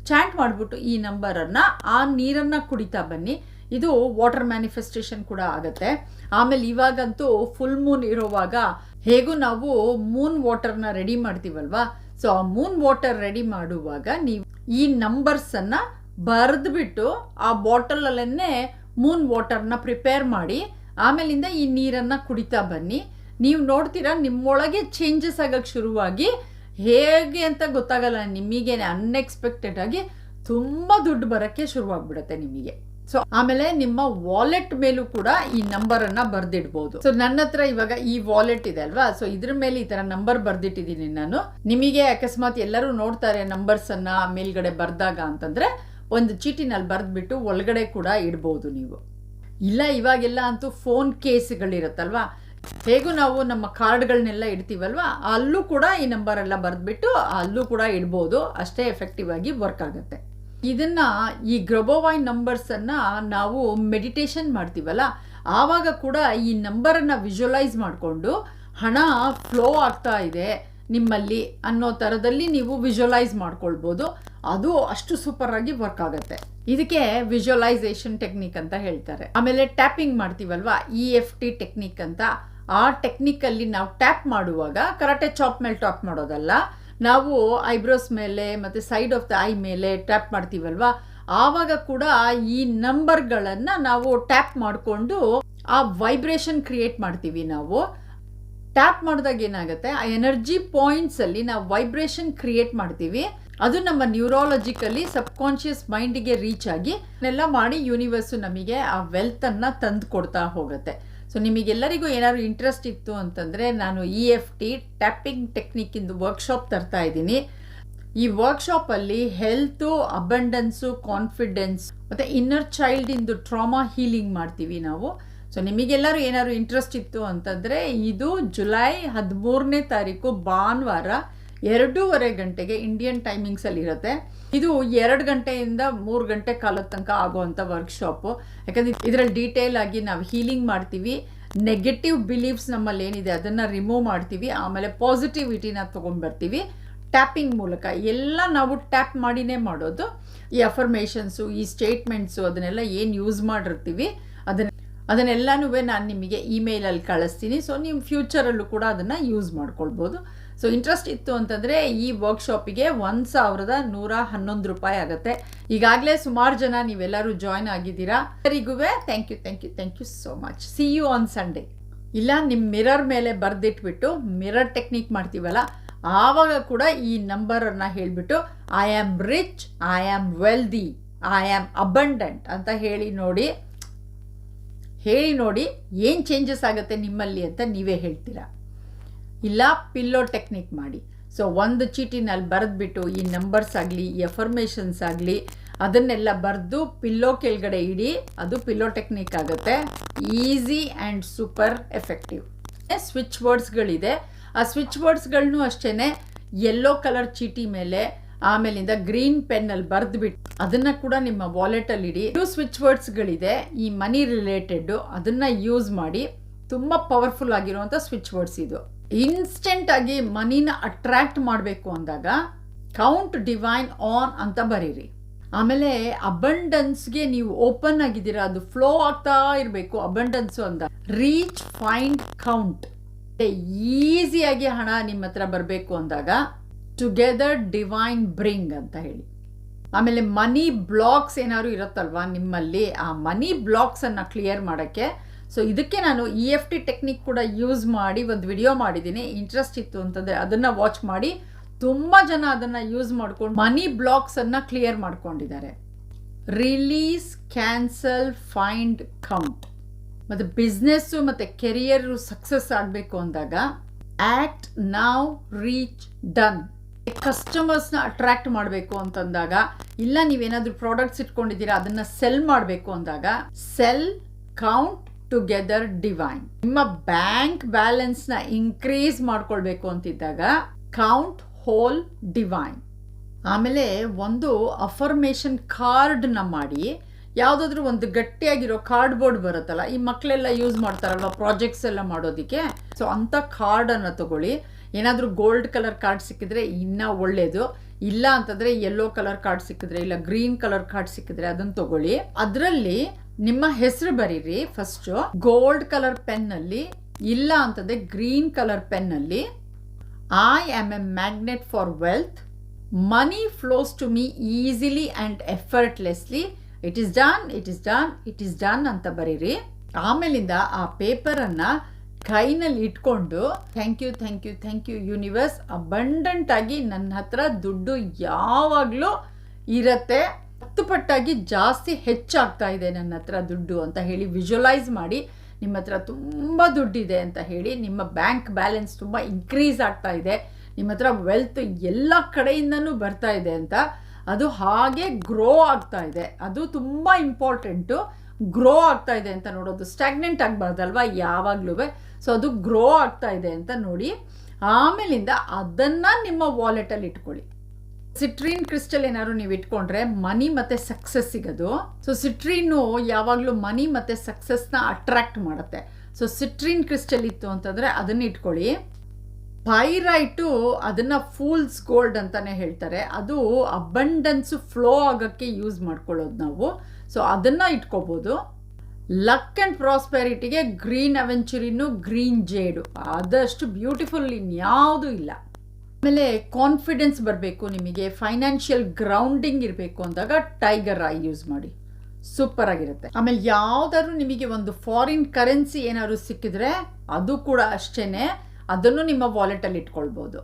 ಚಾಂಟ್ ಮಾಡಿಬಿಟ್ಟು ಈ ನಂಬರನ್ನು ಆ ನೀರನ್ನು ಕುಡಿತಾ ಬನ್ನಿ. ಇದು ವಾಟರ್ ಮ್ಯಾನಿಫೆಸ್ಟೇಷನ್ ಕೂಡ ಆಗುತ್ತೆ. ಆಮೇಲೆ ಇವಾಗಂತೂ ಫುಲ್ ಮೂನ್ ಇರೋವಾಗ ಹೇಗೂ ನಾವು ಮೂನ್ ವಾಟರ್ನ ರೆಡಿ ಮಾಡ್ತೀವಲ್ವಾ? ಸೊ ಆ ಮೂನ್ ವಾಟರ್ ರೆಡಿ ಮಾಡುವಾಗ ನೀವು ಈ ನಂಬರ್ಸನ್ನು ಬರೆದ್ಬಿಟ್ಟು ಆ ಬಾಟಲಲ್ಲೇ ಮೂನ್ ವಾಟರ್ನ ಪ್ರಿಪೇರ್ ಮಾಡಿ, ಆಮೇಲಿಂದ ಈ ನೀರನ್ನು ಕುಡಿತಾ ಬನ್ನಿ. ನೀವು ನೋಡ್ತೀರಾ, ನಿಮ್ಮೊಳಗೆ ಚೇಂಜಸ್ ಆಗೋಕ್ಕೆ ಶುರುವಾಗಿ ಹೇಗೆ ಅಂತ ಗೊತ್ತಾಗಲ್ಲ, ನಿಮಗೇನೆ ಅನ್ಎಕ್ಸ್ಪೆಕ್ಟೆಡ್ ಆಗಿ ತುಂಬ ದುಡ್ಡು ಬರೋಕ್ಕೆ ಶುರುವಾಗ್ಬಿಡುತ್ತೆ ನಿಮಗೆ. ಸೊ ಆಮೇಲೆ ನಿಮ್ಮ ವಾಲೆಟ್ ಮೇಲೂ ಕೂಡ ಈ ನಂಬರ್ ಅನ್ನ ಬರ್ದಿಡ್ಬೋದು. ಸೊ ನನ್ನ ಹತ್ರ ಇವಾಗ ಈ ವಾಲೆಟ್ ಇದೆ ಅಲ್ವಾ? ಸೊ ಇದ್ರ ಮೇಲೆ ಈ ತರ ನಂಬರ್ ಬರ್ದಿಟ್ಟಿದೀನಿ ನಾನು. ನಿಮಗೆ ಅಕಸ್ಮಾತ್ ಎಲ್ಲರೂ ನೋಡ್ತಾರೆ ನಂಬರ್ಸನ್ನು ಮೇಲ್ಗಡೆ ಬರ್ದಾಗ ಅಂತಂದ್ರೆ ಒಂದು ಚೀಟಿನಲ್ಲಿ ಬರೆದ್ಬಿಟ್ಟು ಒಳಗಡೆ ಕೂಡ ಇಡ್ಬೋದು ನೀವು. ಇಲ್ಲ, ಇವಾಗೆಲ್ಲ ಅಂತೂ ಫೋನ್ ಕೇಸ್ಗಳಿರುತ್ತಲ್ವಾ? ಹೇಗೂ ನಾವು ನಮ್ಮ ಕಾರ್ಡ್ಗಳನ್ನೆಲ್ಲ ಇಡ್ತೀವಲ್ವಾ? ಅಲ್ಲೂ ಕೂಡ ಈ ನಂಬರ್ ಎಲ್ಲ ಬರೆದ್ಬಿಟ್ಟು ಅಲ್ಲೂ ಕೂಡ ಇಡ್ಬೋದು. ಅಷ್ಟೇ ಎಫೆಕ್ಟಿವ್ ಆಗಿ ವರ್ಕ್ ಆಗುತ್ತೆ. ಇದನ್ನ ಈ ಗ್ರೊಬೋವಾಯ್ ನಂಬರ್ಸನ್ನು ನಾವು ಮೆಡಿಟೇಷನ್ ಮಾಡ್ತೀವಲ್ಲ, ಆವಾಗ ಕೂಡ ಈ ನಂಬರನ್ನು ವಿಜುವಲೈಸ್ ಮಾಡಿಕೊಂಡು ಹಣ ಫ್ಲೋ ಆಗ್ತಾ ಇದೆ ನಿಮ್ಮಲ್ಲಿ ಅನ್ನೋ ಥರದಲ್ಲಿ ನೀವು ವಿಜುವಲೈಸ್ ಮಾಡ್ಕೊಳ್ಬೋದು. ಅದು ಅಷ್ಟು ಸೂಪರ್ ಆಗಿ ವರ್ಕ್ ಆಗುತ್ತೆ. ಇದಕ್ಕೆ ವಿಜುವಲೈಸೇಷನ್ ಟೆಕ್ನಿಕ್ ಅಂತ ಹೇಳ್ತಾರೆ. ಆಮೇಲೆ ಟ್ಯಾಪಿಂಗ್ ಮಾಡ್ತೀವಲ್ವಾ? ಇ ಎಫ್ ಟಿ ಟೆಕ್ನಿಕ್ ಅಂತ. ಆ ಟೆಕ್ನಿಕಲ್ಲಿ ನಾವು ಟ್ಯಾಪ್ ಮಾಡುವಾಗ ಕರಾಟೆ ಚಾಪ್ ಮೇಲೆ ಟಾಪ್ ಮಾಡೋದಲ್ಲ ನಾವು ಐಬ್ರೋಸ್ ಮೇಲೆ ಮತ್ತು ಸೈಡ್ ಆಫ್ ದ ಐ ಮೇಲೆ ಟ್ಯಾಪ್ ಮಾಡ್ತೀವಲ್ವಾ? ಆವಾಗ ಕೂಡ ಈ ನಂಬರ್ಗಳನ್ನು ನಾವು ಟ್ಯಾಪ್ ಮಾಡಿಕೊಂಡು ಆ ವೈಬ್ರೇಷನ್ ಕ್ರಿಯೇಟ್ ಮಾಡ್ತೀವಿ ನಾವು. ಟ್ಯಾಪ್ ಮಾಡಿದಾಗ ಏನಾಗುತ್ತೆ? ಆ ಎನರ್ಜಿ ಪಾಯಿಂಟ್ಸಲ್ಲಿ ನಾವು ವೈಬ್ರೇಷನ್ ಕ್ರಿಯೇಟ್ ಮಾಡ್ತೀವಿ. ಅದು ನಮ್ಮ ನ್ಯೂರಾಲಜಿಕಲಿ ಸಬ್ಕಾನ್ಷಿಯಸ್ ಮೈಂಡಿಗೆ ರೀಚ್ ಆಗಿ ಎಲ್ಲ ಮಾಡಿ ಯೂನಿವರ್ಸು ನಮಗೆ ಆ ವೆಲ್ತನ್ನು ತಂದು ಕೊಡ್ತಾ ಹೋಗುತ್ತೆ. ಸೊ ನಿಮಗೆಲ್ಲರಿಗೂ ಏನಾದ್ರು ಇಂಟ್ರೆಸ್ಟ್ ಇತ್ತು ಅಂತಂದರೆ ನಾನು ಇ ಎಫ್ ಟಿ ಟ್ಯಾಪಿಂಗ್ ಟೆಕ್ನಿಕ್ಕಿಂದು ವರ್ಕ್ಶಾಪ್ ತರ್ತಾ ಇದ್ದೀನಿ. ಈ ವರ್ಕ್ಶಾಪಲ್ಲಿ ಹೆಲ್ತು ಅಬಂಡೆನ್ಸು ಕಾನ್ಫಿಡೆನ್ಸ್ ಮತ್ತು ಇನ್ನರ್ ಚೈಲ್ಡಿಂದು ಟ್ರಾಮಾ ಹೀಲಿಂಗ್ ಮಾಡ್ತೀವಿ ನಾವು. ಸೊ ನಿಮಗೆಲ್ಲರೂ ಏನಾದ್ರು ಇಂಟ್ರೆಸ್ಟ್ ಇತ್ತು ಅಂತಂದರೆ ಇದು ಜುಲೈ ಹದಿಮೂರನೇ ತಾರೀಕು ಭಾನುವಾರ ಎರಡೂವರೆ ಗಂಟೆಗೆ ಇಂಡಿಯನ್ ಟೈಮಿಂಗ್ಸಲ್ಲಿ ಇರುತ್ತೆ. ಇದು ಎರಡು ಗಂಟೆಯಿಂದ ಮೂರು ಗಂಟೆ ಕಾಲದ ತನಕ ಆಗುವಂಥ ವರ್ಕ್ಶಾಪು ಯಾಕಂದ್ರೆ ಇದರಲ್ಲಿ ಡೀಟೇಲ್ ಆಗಿ ನಾವು ಹೀಲಿಂಗ್ ಮಾಡ್ತೀವಿ. ನೆಗೆಟಿವ್ ಬಿಲೀಫ್ಸ್ ನಮ್ಮಲ್ಲಿ ಏನಿದೆ, ಅದನ್ನ ರಿಮೂವ್ ಮಾಡ್ತೀವಿ. ಆಮೇಲೆ ಪಾಸಿಟಿವಿಟಿನ ತೊಗೊಂಡ್ಬರ್ತೀವಿ. ಟ್ಯಾಪಿಂಗ್ ಮೂಲಕ ಎಲ್ಲ ನಾವು ಟ್ಯಾಪ್ ಮಾಡಿನೇ ಮಾಡೋದು. ಈ ಅಫರ್ಮೇಷನ್ಸು ಈ ಸ್ಟೇಟ್ಮೆಂಟ್ಸು ಅದನ್ನೆಲ್ಲ ಏನು ಯೂಸ್ ಮಾಡಿರ್ತೀವಿ, ಅದನ್ನ ಅದನ್ನೆಲ್ಲನೂ ನಾನು ನಿಮಗೆ ಇಮೇಲಲ್ಲಿ ಕಳಿಸ್ತೀನಿ. ಸೊ ನಿಮ್ಮ ಫ್ಯೂಚರಲ್ಲೂ ಕೂಡ ಅದನ್ನು ಯೂಸ್ ಮಾಡ್ಕೊಳ್ಬೋದು. ಸೊ ಇಂಟ್ರೆಸ್ಟ್ ಇತ್ತು ಅಂತಂದರೆ ಈ ವರ್ಕ್ಶಾಪಿಗೆ ಒಂದು ಸಾವಿರದ ನೂರ ಹನ್ನೊಂದು ರೂಪಾಯಿ ಆಗುತ್ತೆ. ಈಗಾಗಲೇ ಸುಮಾರು ಜನ ನೀವೆಲ್ಲರೂ ಜಾಯ್ನ್ ಆಗಿದ್ದೀರಾ. ಎಲ್ಲರಿಗೂ thank you thank you thank you so much see you on Sunday ಇಲ್ಲ ನಿಮ್ಮ ಮಿರರ್ ಮೇಲೆ ಬರೆದಿಟ್ಬಿಟ್ಟು ಮಿರರ್ ಟೆಕ್ನಿಕ್ ಮಾಡ್ತೀವಲ್ಲ, ಆವಾಗ ಕೂಡ ಈ ನಂಬರನ್ನು ಹೇಳಿಬಿಟ್ಟು I am rich I am wealthy I am abundant ಅಂತ ಹೇಳಿ ನೋಡಿ ಹೇಳಿ ನೋಡಿ ಏನು ಚೇಂಜಸ್ ಆಗುತ್ತೆ ನಿಮ್ಮಲ್ಲಿ ಅಂತ ನೀವೇ ಹೇಳ್ತೀರಾ. ಇಲ್ಲ ಪಿಲ್ಲೋ ಟೆಕ್ನಿಕ್ ಮಾಡಿ. ಸೊ ಒಂದು ಚೀಟಿನಲ್ಲಿ ಬರೆದ್ಬಿಟ್ಟು ಈ ನಂಬರ್ಸ್ ಆಗಲಿ, ಈ ಅಫರ್ಮೇಷನ್ಸ್ ಆಗಲಿ, ಅದನ್ನೆಲ್ಲ ಬರೆದು ಪಿಲ್ಲೋ ಕೆಳಗಡೆ ಇಡಿ, ಅದು ಪಿಲ್ಲೋ ಟೆಕ್ನಿಕ್ ಆಗುತ್ತೆ. Easy and super effective switch ಬೋರ್ಡ್ಸ್ಗಳಿದೆ ಆ ಸ್ವಿಚ್ ಬೋರ್ಡ್ಸ್ಗಳನ್ನೂ ಅಷ್ಟೇ ಯೆಲ್ಲೋ ಕಲರ್ ಚೀಟಿ ಮೇಲೆ, ಆಮೇಲಿಂದ ಗ್ರೀನ್ ಪೆನ್ನಲ್ಲಿ ಬರೆದ್ಬಿಟ್ಟು ಅದನ್ನು ಕೂಡ ನಿಮ್ಮ ವಾಲೆಟಲ್ಲಿ ಇಡಿ. ಟೂ ಸ್ವಿಚ್ ವರ್ಡ್ಸ್ಗಳಿದೆ ಈ ಮನಿ ರಿಲೇಟೆಡ್ ಅದನ್ನು ಯೂಸ್ ಮಾಡಿ. ತುಂಬ ಪವರ್ಫುಲ್ ಆಗಿರುವಂಥ ಸ್ವಿಚ್ ವರ್ಡ್ಸ್ ಇದು. ಇನ್ಸ್ಟೆಂಟ್ ಆಗಿ ಮನಿನ ಅಟ್ರಾಕ್ಟ್ ಮಾಡಬೇಕು ಅಂದಾಗ ಕೌಂಟ್ ಡಿವೈನ್ ಆನ್ ಅಂತ ಬರೀರಿ. ಆಮೇಲೆ ಅಬಂಡನ್ಸ್ಗೆ ನೀವು ಓಪನ್ ಆಗಿದ್ದೀರಾ, ಅದು ಫ್ಲೋ ಆಗ್ತಾ ಇರಬೇಕು ಅಬಂಡನ್ಸು ಅಂತ. ರೀಚ್ ಫೈಂಡ್ ಕೌಂಟ್ ಈಸಿಯಾಗಿ ಹಣ ನಿಮ್ಮ ಹತ್ರ ಬರಬೇಕು ಅಂದಾಗ ಟುಗೆದರ್ ಡಿವೈನ್ ಬ್ರಿಂಗ್ ಅಂತ ಹೇಳಿ. ಆಮೇಲೆ ಮನಿ ಬ್ಲಾಕ್ಸ್ ಏನಾದ್ರು ಇರುತ್ತಲ್ವಾ ನಿಮ್ಮಲ್ಲಿ? ಆ ಮನಿ ಬ್ಲಾಕ್ಸನ್ನು ಕ್ಲಿಯರ್ ಮಾಡೋಕ್ಕೆ ಸೊ ಇದಕ್ಕೆ ನಾನು ಇ ಎಫ್ ಟಿ ಟೆಕ್ನಿಕ್ ಕೂಡ ಯೂಸ್ ಮಾಡಿ ಒಂದು ವಿಡಿಯೋ ಮಾಡಿದ್ದೀನಿ. ಇಂಟ್ರೆಸ್ಟ್ ಇತ್ತು ಅಂತಂದರೆ ಅದನ್ನು ವಾಚ್ ಮಾಡಿ ತುಂಬ ಜನ ಅದನ್ನು ಯೂಸ್ ಮಾಡ್ಕೊಂಡು ಮನಿ ಬ್ಲಾಕ್ಸನ್ನು ಕ್ಲಿಯರ್ ಮಾಡ್ಕೊಂಡಿದ್ದಾರೆ. ರಿಲೀಸ್ ಕ್ಯಾನ್ಸಲ್ ಫೈಂಡ್ ಕೌಂಟ್ ಮತ್ತು ಬಿಸ್ನೆಸ್ಸು ಮತ್ತು ಕೆರಿಯರು ಸಕ್ಸಸ್ ಆಗಬೇಕು ಅಂದಾಗ ಆ್ಯಕ್ಟ್ ನಾವ್ ರೀಚ್ ಡನ್ ಕಸ್ಟಮರ್ಸ್ನ ಅಟ್ರಾಕ್ಟ್ ಮಾಡಬೇಕು ಅಂತಂದಾಗ ಇಲ್ಲ ನೀವೇನಾದರೂ ಪ್ರಾಡಕ್ಟ್ಸ್ ಇಟ್ಕೊಂಡಿದ್ದೀರಾ, ಅದನ್ನು ಸೆಲ್ ಮಾಡಬೇಕು ಅಂದಾಗ ಸೆಲ್ ಕೌಂಟ್ ಟುಗೆದರ್ ಡಿವೈನ್ ನಿಮ್ಮ ಬ್ಯಾಂಕ್ ಬ್ಯಾಲೆನ್ಸ್ನ ಇನ್ಕ್ರೀಸ್ ಮಾಡ್ಕೊಳ್ಬೇಕು ಅಂತಿದ್ದಾಗ ಕೌಂಟ್ ಹೋಲ್ ಡಿವೈನ್ ಆಮೇಲೆ ಒಂದು ಅಫರ್ಮೇಷನ್ ಕಾರ್ಡ್ನ ಮಾಡಿ, ಯಾವುದಾದ್ರೂ ಒಂದು ಗಟ್ಟಿಯಾಗಿರೋ ಕಾರ್ಡ್ಬೋರ್ಡ್ ಬರುತ್ತಲ್ಲ, ಈ ಮಕ್ಕಳೆಲ್ಲ ಯೂಸ್ ಮಾಡ್ತಾರಲ್ವ ಪ್ರಾಜೆಕ್ಟ್ಸ್ ಎಲ್ಲ ಮಾಡೋದಕ್ಕೆ? ಸೊ ಅಂಥ ಕಾರ್ಡನ್ನು ತಗೊಳ್ಳಿ. ಏನಾದರೂ ಗೋಲ್ಡ್ ಕಲರ್ ಕಾರ್ಡ್ ಸಿಕ್ಕಿದ್ರೆ ಇನ್ನೂ ಒಳ್ಳೆಯದು ಇಲ್ಲ ಅಂತಂದರೆ ಯೆಲ್ಲೋ ಕಲರ್ ಕಾರ್ಡ್ ಸಿಕ್ಕಿದ್ರೆ, ಇಲ್ಲ ಗ್ರೀನ್ ಕಲರ್ ಕಾರ್ಡ್ ಸಿಕ್ಕಿದ್ರೆ ಅದನ್ನು ತಗೊಳ್ಳಿ. ಅದರಲ್ಲಿ ನಿಮ್ಮ ಹೆಸರು ಬರೀರಿ ಫಸ್ಟು ಗೋಲ್ಡ್ ಕಲರ್ ಪೆನ್ನಲ್ಲಿ ಇಲ್ಲ ಅಂತಂದರೆ green colour ಪೆನ್ನಲ್ಲಿ I am a magnet for wealth money flows to me easily and effortlessly it is done it is done it is done ಅಂತ ಬರೀರಿ. ಆಮೇಲಿಂದ ಆ ಪೇಪರನ್ನು ಕೈನಲ್ಲಿ ಇಟ್ಕೊಂಡು thank you thank you thank you universe abundant ಆಗಿ ನನ್ನ ಹತ್ರ ದುಡ್ಡು ಯಾವಾಗಲೂ ಇರತ್ತೆ. ಹತ್ತು ಪಟ್ಟಾಗಿ ಜಾಸ್ತಿ ಹೆಚ್ಚಾಗ್ತಾ ಇದೆ ನನ್ನ ಹತ್ರ ದುಡ್ಡು ಅಂತ ಹೇಳಿ ವಿಜುವಲೈಸ್ ಮಾಡಿ ನಿಮ್ಮ ಹತ್ರ ತುಂಬ ದುಡ್ಡಿದೆ ಅಂತ ಹೇಳಿ ನಿಮ್ಮ ಬ್ಯಾಂಕ್ ಬ್ಯಾಲೆನ್ಸ್ ತುಂಬ ಇನ್ಕ್ರೀಸ್ ಆಗ್ತಾ ಇದೆ. ನಿಮ್ಮ ಹತ್ರ ವೆಲ್ತ್ ಎಲ್ಲ ಕಡೆಯಿಂದನೂ ಬರ್ತಾ ಇದೆ ಅಂತ. ಅದು ಹಾಗೆ ಗ್ರೋ ಆಗ್ತಾ ಇದೆ. ಅದು ತುಂಬ ಇಂಪಾರ್ಟೆಂಟು ಗ್ರೋ ಆಗ್ತಾ ಇದೆ ಅಂತ ನೋಡೋದು ಸ್ಟ್ಯಾಗ್ನೆಂಟ್ ಆಗಬಾರ್ದಲ್ವ? ಯಾವಾಗಲೂ. ಸೊ ಅದು ಗ್ರೋ ಆಗ್ತಾ ಇದೆ ಅಂತ ನೋಡಿ. ಆಮೇಲಿಂದ ಅದನ್ನು ನಿಮ್ಮ ವಾಲೆಟಲ್ಲಿ ಇಟ್ಕೊಳ್ಳಿ. ಸಿಟ್ರೀನ್ ಕ್ರಿಸ್ಟಲ್ ಏನಾದ್ರು ನೀವು ಇಟ್ಕೊಂಡ್ರೆ ಮನಿ ಮತ್ತೆ ಸಕ್ಸಸ್ ಸಿಗೋದು. ಸೊ ಸಿಟ್ರಿನ್ನು ಯಾವಾಗಲೂ ಮನಿ ಮತ್ತು ಸಕ್ಸಸ್ನ ಅಟ್ರಾಕ್ಟ್ ಮಾಡುತ್ತೆ. ಸೊ ಸಿಟ್ರಿನ್ ಕ್ರಿಸ್ಟಲ್ ಇತ್ತು ಅಂತಂದರೆ ಅದನ್ನ ಇಟ್ಕೊಳ್ಳಿ. ಪೈರೈಟು ಅದನ್ನು ಫೂಲ್ಸ್ ಗೋಲ್ಡ್ ಅಂತಲೇ ಹೇಳ್ತಾರೆ. ಅದು ಅಬಂಡನ್ಸು ಫ್ಲೋ ಆಗೋಕ್ಕೆ ಯೂಸ್ ಮಾಡ್ಕೊಳ್ಳೋದು ನಾವು. ಸೊ ಅದನ್ನು ಇಟ್ಕೋಬೋದು. ಲಕ್ ಆ್ಯಂಡ್ ಪ್ರಾಸ್ಪೆರಿಟಿಗೆ ಗ್ರೀನ್ ಅವೆಂಚುರಿನು ಗ್ರೀನ್ ಜೇಡು ಆದಷ್ಟು ಬ್ಯೂಟಿಫುಲ್ ಇನ್ಯಾವುದೂ ಇಲ್ಲ. ಆಮೇಲೆ ಕಾನ್ಫಿಡೆನ್ಸ್ ಬರಬೇಕು ನಿಮಗೆ ಫೈನಾನ್ಷಿಯಲ್ ಗ್ರೌಂಡಿಂಗ್ ಇರಬೇಕು ಅಂದಾಗ ಟೈಗರ್ ಐ ಯೂಸ್ ಮಾಡಿ. ಸೂಪರ್ ಆಗಿರುತ್ತೆ. ಆಮೇಲೆ ಯಾವ್ದಾದ್ರು ನಿಮಗೆ ಒಂದು ಫಾರಿನ್ ಕರೆನ್ಸಿ ಏನಾದ್ರು ಸಿಕ್ಕಿದ್ರೆ ಅದು ಕೂಡ ಅಷ್ಟೇ ಅದನ್ನು ನಿಮ್ಮ ವಾಲೆಟಲ್ಲಿ ಇಟ್ಕೊಳ್ಬೋದು.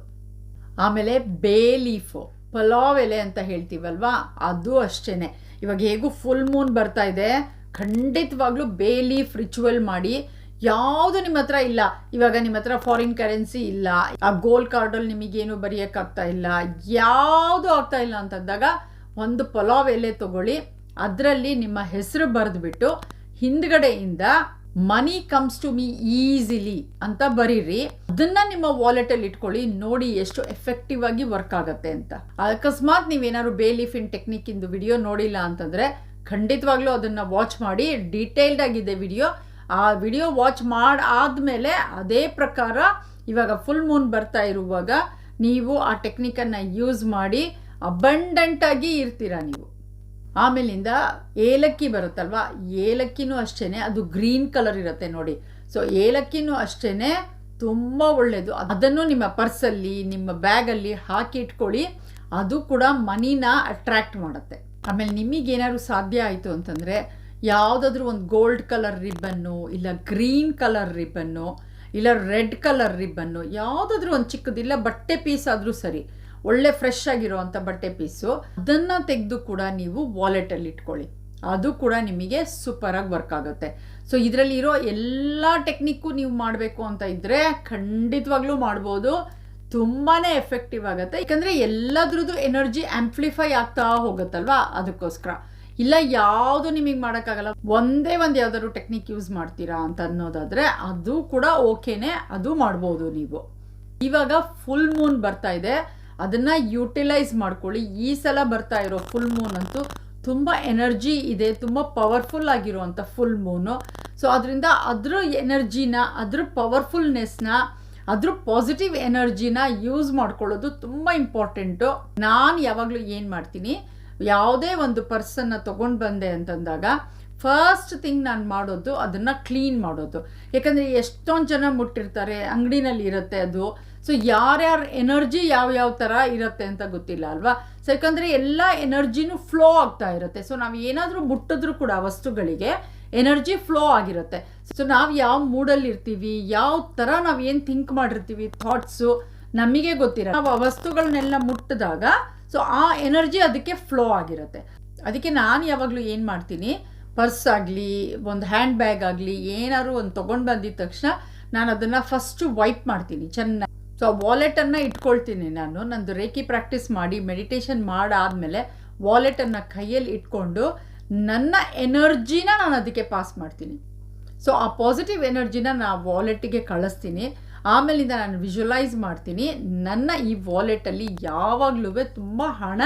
ಆಮೇಲೆ ಬೇ ಲೀಫು ಪಲಾವ್ ಎಲೆ ಅಂತ ಹೇಳ್ತೀವಲ್ವಾ, ಅದು ಅಷ್ಟೇ ಇವಾಗ ಹೇಗೂ ಫುಲ್ ಮೂನ್ ಬರ್ತಾ ಇದೆ, ಖಂಡಿತವಾಗ್ಲೂ ಬೇ ಲೀಫ್ ರಿಚುವಲ್ ಮಾಡಿ ಯಾವುದು ನಿಮ್ಮ ಹತ್ರ ಇಲ್ಲ. ಇವಾಗ ನಿಮ್ಮ ಹತ್ರ ಫಾರಿನ್ ಕರೆನ್ಸಿ ಇಲ್ಲ. ಆ ಗೋಲ್ಡ್ ಕಾರ್ಡಲ್ಲಿ ನಿಮಗೇನು ಬರೆಯೋಕ್ಕಾಗ್ತಾ ಇಲ್ಲ. ಯಾವುದು ಆಗ್ತಾ ಇಲ್ಲ ಅಂತಂದಾಗ ಒಂದು ಪಲಾವ್ ಎಲೆ ತಗೊಳ್ಳಿ. ಅದರಲ್ಲಿ ನಿಮ್ಮ ಹೆಸರು ಬರೆದ್ಬಿಟ್ಟು ಹಿಂದ್ಗಡೆಯಿಂದ money comes to me easily ಅಂತ ಬರೀರಿ. ಅದನ್ನ ನಿಮ್ಮ ವಾಲೆಟಲ್ಲಿ ಇಟ್ಕೊಳ್ಳಿ. ನೋಡಿ ಎಷ್ಟು ಎಫೆಕ್ಟಿವ್ ಆಗಿ ವರ್ಕ್ ಆಗುತ್ತೆ ಅಂತ. ಅಕಸ್ಮಾತ್ ನೀವೇನಾದ್ರು ಇನ್ ಟೆಕ್ನಿಕ್ ಇಂದು ವಿಡಿಯೋ ನೋಡಿಲ್ಲ ಅಂತಂದ್ರೆ ಖಂಡಿತವಾಗ್ಲೂ ಅದನ್ನ ವಾಚ್ ಮಾಡಿ. ಡೀಟೇಲ್ಡ್ ಆಗಿದೆ ವಿಡಿಯೋ ಆ ವಿಡಿಯೋ ವಾಚ್ ಮಾಡಿ ಆದಮೇಲೆ ಅದೇ ಪ್ರಕಾರ ಇವಾಗ ಫುಲ್ ಮೂನ್ ಬರ್ತಾ ಇರುವಾಗ ನೀವು ಆ ಟೆಕ್ನಿಕನ್ನು ಯೂಸ್ ಮಾಡಿ ಅಬಂಡೆಂಟ್ ಆಗಿ ಇರ್ತೀರಾ ನೀವು. ಆಮೇಲಿಂದ ಏಲಕ್ಕಿ ಬರುತ್ತಲ್ವಾ? ಏಲಕ್ಕಿನೂ ಅಷ್ಟೇ ಅದು ಗ್ರೀನ್ ಕಲರ್ ಇರುತ್ತೆ ನೋಡಿ. ಸೊ ಏಲಕ್ಕಿನೂ ಅಷ್ಟೇ ತುಂಬ ಒಳ್ಳೆಯದು ಅದನ್ನು ನಿಮ್ಮ ಪರ್ಸಲ್ಲಿ ನಿಮ್ಮ ಬ್ಯಾಗಲ್ಲಿ ಹಾಕಿ ಇಟ್ಕೊಳ್ಳಿ. ಅದು ಕೂಡ ಮನಿನ ಅಟ್ರ್ಯಾಕ್ಟ್ ಮಾಡುತ್ತೆ. ಆಮೇಲೆ ನಿಮಗೇನಾದ್ರು ಸಾಧ್ಯ ಆಯಿತು ಅಂತಂದರೆ ಯಾವುದಾದ್ರೂ ಒಂದು ಗೋಲ್ಡ್ ಕಲರ್ ರಿಬ್ಬನ್ನು ಇಲ್ಲ ಗ್ರೀನ್ ಕಲರ್ ರಿಬ್ಬನ್ನು ಇಲ್ಲ ರೆಡ್ ಕಲರ್ ರಿಬ್ಬನ್ನು ಯಾವುದಾದ್ರೂ ಒಂದು ಚಿಕ್ಕದಿಲ್ಲ ಬಟ್ಟೆ ಪೀಸ್ ಆದರೂ ಸರಿ, ಒಳ್ಳೆ ಫ್ರೆಶ್ ಆಗಿರುವಂಥ ಬಟ್ಟೆ ಪೀಸು ಅದನ್ನು ತೆಗೆದು ಕೂಡ ನೀವು ವಾಲೆಟಲ್ಲಿ ಇಟ್ಕೊಳ್ಳಿ. ಅದು ಕೂಡ ನಿಮಗೆ ಸೂಪರಾಗಿ ವರ್ಕ್ ಆಗುತ್ತೆ. ಸೊ ಇದರಲ್ಲಿ ಇರೋ ಎಲ್ಲ ಟೆಕ್ನಿಕ್ಕು ನೀವು ಮಾಡಬೇಕು ಅಂತ ಇದ್ದರೆ ಖಂಡಿತವಾಗ್ಲೂ ಮಾಡ್ಬೋದು. ತುಂಬಾ ಎಫೆಕ್ಟಿವ್ ಆಗುತ್ತೆ. ಯಾಕಂದರೆ ಎಲ್ಲದ್ರದ್ದು ಎನರ್ಜಿ ಆಂಪ್ಲಿಫೈ ಆಗ್ತಾ ಹೋಗುತ್ತಲ್ವಾ? ಅದಕ್ಕೋಸ್ಕರ. ಇಲ್ಲ, ಯಾವುದು ನಿಮಗೆ ಮಾಡೋಕ್ಕಾಗಲ್ಲ. ಒಂದೇ ಒಂದು ಯಾವ್ದಾದ್ರು ಟೆಕ್ನಿಕ್ ಯೂಸ್ ಮಾಡ್ತೀರಾ ಅಂತ ಅನ್ನೋದಾದರೆ ಅದು ಕೂಡ ಓಕೆನೆ, ಅದು ಮಾಡ್ಬೋದು ನೀವು. ಇವಾಗ ಫುಲ್ ಮೂನ್ ಬರ್ತಾ ಇದೆ. ಅದನ್ನ ಯುಟಿಲೈಸ್ ಮಾಡ್ಕೊಳ್ಳಿ. ಈ ಸಲ ಬರ್ತಾ ಇರೋ ಫುಲ್ ಮೂನ್ ಅಂತೂ ತುಂಬ ಎನರ್ಜಿ ಇದೆ, ತುಂಬ ಪವರ್ಫುಲ್ ಆಗಿರುವಂಥ ಫುಲ್ ಮೂನು ಸೊ ಅದರಿಂದ ಅದ್ರ ಎನರ್ಜಿನ ಅದ್ರ ಪವರ್ಫುಲ್ನೆಸ್ನ ಅದ್ರ ಪಾಸಿಟಿವ್ ಎನರ್ಜಿನ ಯೂಸ್ ಮಾಡ್ಕೊಳ್ಳೋದು ತುಂಬ ಇಂಪಾರ್ಟೆಂಟು ನಾನು ಯಾವಾಗಲೂ ಏನು ಮಾಡ್ತೀನಿ ಯಾವುದೇ ಒಂದು ಪರ್ಸನ್ನ ತೊಗೊಂಡು ಬಂದೆ ಅಂತಂದಾಗ ಫಸ್ಟ್ ಥಿಂಗ್ ನಾನು ಮಾಡೋದು ಅದನ್ನು ಕ್ಲೀನ್ ಮಾಡೋದು. ಯಾಕಂದರೆ ಎಷ್ಟೊಂದು ಜನ ಮುಟ್ಟಿರ್ತಾರೆ, ಅಂಗಡಿನಲ್ಲಿ ಇರುತ್ತೆ ಅದು. ಸೊ ಯಾರ್ಯಾರ ಎನರ್ಜಿ ಯಾವ ಯಾವ ಥರ ಇರುತ್ತೆ ಅಂತ ಗೊತ್ತಿಲ್ಲ ಅಲ್ವಾ? ಸೊ ಯಾಕಂದರೆ ಎಲ್ಲ ಎನರ್ಜಿನೂ ಫ್ಲೋ ಆಗ್ತಾ ಇರುತ್ತೆ. ಸೊ ನಾವು ಏನಾದರೂ ಮುಟ್ಟಿದ್ರೂ ಕೂಡ ವಸ್ತುಗಳಿಗೆ ಎನರ್ಜಿ ಫ್ಲೋ ಆಗಿರುತ್ತೆ. ಸೊ ನಾವು ಯಾವ ಮೂಡಲ್ಲಿ ಇರ್ತೀವಿ, ಯಾವ ಥರ ನಾವು ಏನು ಥಿಂಕ್ ಮಾಡಿರ್ತೀವಿ ಥಾಟ್ಸು ನಮಗೆ ಗೊತ್ತಿರ ನಾವು ಆ ವಸ್ತುಗಳನ್ನೆಲ್ಲ ಮುಟ್ಟಿದಾಗ ಸೊ ಆ ಎನರ್ಜಿ ಅದಕ್ಕೆ ಫ್ಲೋ ಆಗಿರುತ್ತೆ. ಅದಕ್ಕೆ ನಾನು ಯಾವಾಗಲೂ ಏನು ಮಾಡ್ತೀನಿ? ಪರ್ಸ್ ಆಗಲಿ, ಒಂದು ಹ್ಯಾಂಡ್ ಬ್ಯಾಗ್ ಆಗಲಿ, ಏನಾದ್ರು ಒಂದು ತೊಗೊಂಡು ಬಂದಿದ ತಕ್ಷಣ ನಾನು ಅದನ್ನು ಫಸ್ಟು ವೈಪ್ ಮಾಡ್ತೀನಿ, ಚೆನ್ನಾಗಿ. ಸೊ ವಾಲೆಟನ್ನು ಇಟ್ಕೊಳ್ತೀನಿ ನಾನು. ನಂದು ರೇಖಿ ಪ್ರಾಕ್ಟೀಸ್ ಮಾಡಿ ಮೆಡಿಟೇಷನ್ ಮಾಡಾದಮೇಲೆ ವಾಲೆಟನ್ನು ಕೈಯಲ್ಲಿ ಇಟ್ಕೊಂಡು ನನ್ನ ಎನರ್ಜಿನ ನಾನು ಅದಕ್ಕೆ ಪಾಸ್ ಮಾಡ್ತೀನಿ. ಸೊ ಆ ಪಾಸಿಟಿವ್ ಎನರ್ಜಿನ ನಾನು ವಾಲೆಟ್ಟಿಗೆ ಕಳಿಸ್ತೀನಿ. ಆಮೇಲಿಂದ ನಾನು ವಿಜುವಲೈಸ್ ಮಾಡ್ತೀನಿ, ನನ್ನ ಈ ವಾಲೆಟಲ್ಲಿ ಯಾವಾಗಲೂ ತುಂಬ ಹಣ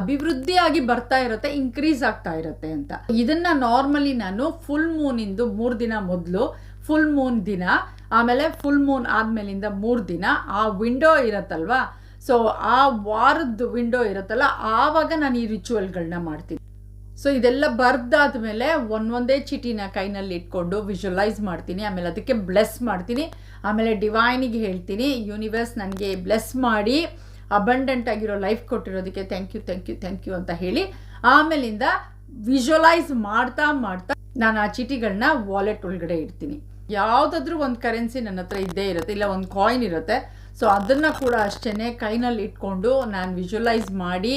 ಅಭಿವೃದ್ಧಿಯಾಗಿ ಬರ್ತಾ ಇರುತ್ತೆ ಇನ್ಕ್ರೀಸ್ ಆಗ್ತಾ ಇರುತ್ತೆ ಅಂತ. ಇದನ್ನ ನಾರ್ಮಲಿ ನಾನು ಫುಲ್ ಮೂನಿಂದು ಮೂರು ದಿನ ಮೊದಲು ಫುಲ್ ಮೂನ್ ದಿನ, ಆಮೇಲೆ ಫುಲ್ ಮೂನ್ ಆದಮೇಲಿಂದ ಮೂರು ದಿನ ಆ ವಿಂಡೋ ಇರುತ್ತಲ್ವಾ? ಸೊ ಆ ವಾರದ ವಿಂಡೋ ಇರುತ್ತಲ್ಲ, ಆವಾಗ ನಾನು ಈ ರಿಚುವಲ್ಗಳನ್ನ ಮಾಡ್ತೀನಿ. ಸೊ ಇದೆಲ್ಲ ಬರ್ದಾದ್ಮೇಲೆ ಒಂದೊಂದೇ ಚೀಟಿನ ಕೈನಲ್ಲಿ ಇಟ್ಕೊಂಡು ವಿಜುವಲೈಸ್ ಮಾಡ್ತೀನಿ. ಆಮೇಲೆ ಅದಕ್ಕೆ ಬ್ಲೆಸ್ ಮಾಡ್ತೀನಿ. ಆಮೇಲೆ ಡಿವೈನಿಗೆ ಹೇಳ್ತೀನಿ. ಯೂನಿವರ್ಸ್ ನನಗೆ ಬ್ಲೆಸ್ ಮಾಡಿ ಅಬಂಡೆಂಟ್ ಆಗಿರೋ life ಕೊಟ್ಟಿರೋದಕ್ಕೆ thank you thank you thank you ಅಂತ ಹೇಳಿ ಆಮೇಲಿಂದ ವಿಜುವಲೈಸ್ ಮಾಡ್ತಾ ಮಾಡ್ತಾ ನಾನು ಆ ಚೀಟಿಗಳನ್ನ ವಾಲೆಟ್ ಒಳಗಡೆ ಇಡ್ತೀನಿ. ಯಾವುದಾದ್ರೂ ಒಂದು ಕರೆನ್ಸಿ ನನ್ನ ಹತ್ರ ಇದ್ದೇ ಇರುತ್ತೆ, ಇಲ್ಲ ಒಂದು ಕಾಯಿನ್ ಇರುತ್ತೆ. ಸೊ ಅದನ್ನು ಕೂಡ ಅಷ್ಟೇ ಕೈನಲ್ಲಿ ಇಟ್ಕೊಂಡು ನಾನು ವಿಜುವಲೈಸ್ ಮಾಡಿ